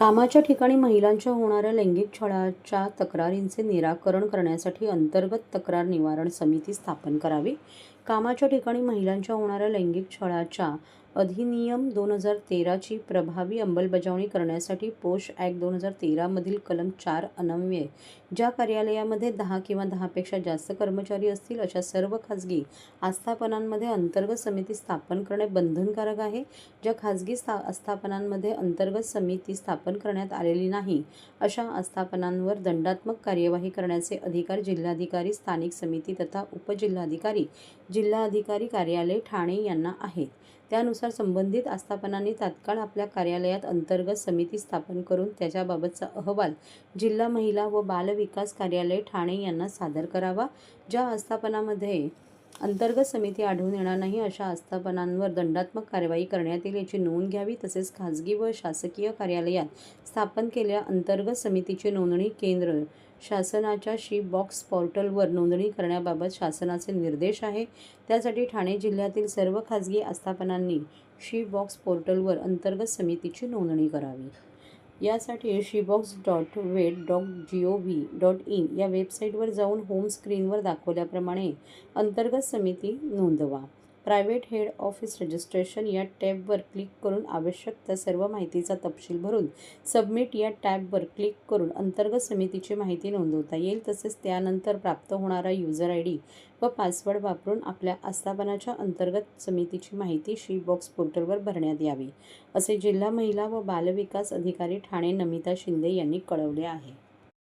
कामाच्या ठिकाणी महिलांच्या होणाऱ्या लैंगिक छळाच्या तक्रारींचे निराकरण करण्यासाठी अंतर्गत तक्रार निवारण समिती स्थापन करावी. कामाच्या ठिकाणी महिलांच्या होणाऱ्या लैंगिक छळाच्या अधिनियम दोन हजार तेराची प्रभावी अंमलबजावणी करण्यासाठी पोष ॲक्ट दोन हजार तेरामधील कलम चार अन्वये ज्या कार्यालयामध्ये दहा किंवा दहापेक्षा जास्त कर्मचारी असतील अशा सर्व खाजगी आस्थापनांमध्ये अंतर्गत समिती स्थापन करणे बंधनकारक आहे. ज्या खाजगी स्था आस्थापनांमध्ये अंतर्गत समिती स्थापन करण्यात आलेली नाही अशा आस्थापनांवर दंडात्मक कार्यवाही करण्याचे अधिकार जिल्हाधिकारी स्थानिक समिती तथा उपजिल्हाधिकारी जिल्हाधिकारी कार्यालय ठाणे यांना आहेत. त्यानुसार संबंधित आस्थापनांनी तात्काळ आपल्या कार्यालयात अंतर्गत समिती स्थापन करून त्याच्याबाबतचा अहवाल जिल्हा महिला व बाल विकास कार्यालय ठाणे यांना सादर करावा. ज्या आस्थापनामध्ये अंतर्गत समिती आढळून येणार नाही अशा आस्थापनांवर दंडात्मक कारवाई करण्यात येईल याची नोंद घ्यावी. तसेच खाजगी व शासकीय कार्यालयात स्थापन केलेल्या अंतर्गत समितीची नोंदणी केंद्र शासनाच्या शी बॉक्स पोर्टलवर नोंदणी करण्याबाबत शासनाचे निर्देश आहे. त्यासाठी ठाणे जिल्ह्यातील सर्व खाजगी आस्थापनांनी शी बॉक्स पोर्टलवर अंतर्गत समितीची नोंदणी करावी. यासाठी शीबॉक्स dot weight dot G O V dot in या वेबसाईटवर जाऊन होम स्क्रीनवर दाखवल्याप्रमाणे अंतर्गत समिती नोंदवा. प्रायव्हेट हेड ऑफिस रजिस्ट्रेशन या टॅबवर क्लिक करून आवश्यक त्या सर्व माहितीचा तपशील भरून सबमिट या टॅबवर क्लिक करून अंतर्गत समितीची माहिती नोंदवता येईल. तसेच त्यानंतर प्राप्त होणारा युजर आय डी व पासवर्ड वापरून आपल्या आस्थापनाच्या अंतर्गत समितीची माहिती शी बॉक्स पोर्टलवर भरण्यात यावी असे जिल्हा महिला व बालविकास अधिकारी ठाणे नमिता शिंदे यांनी कळवले आहे.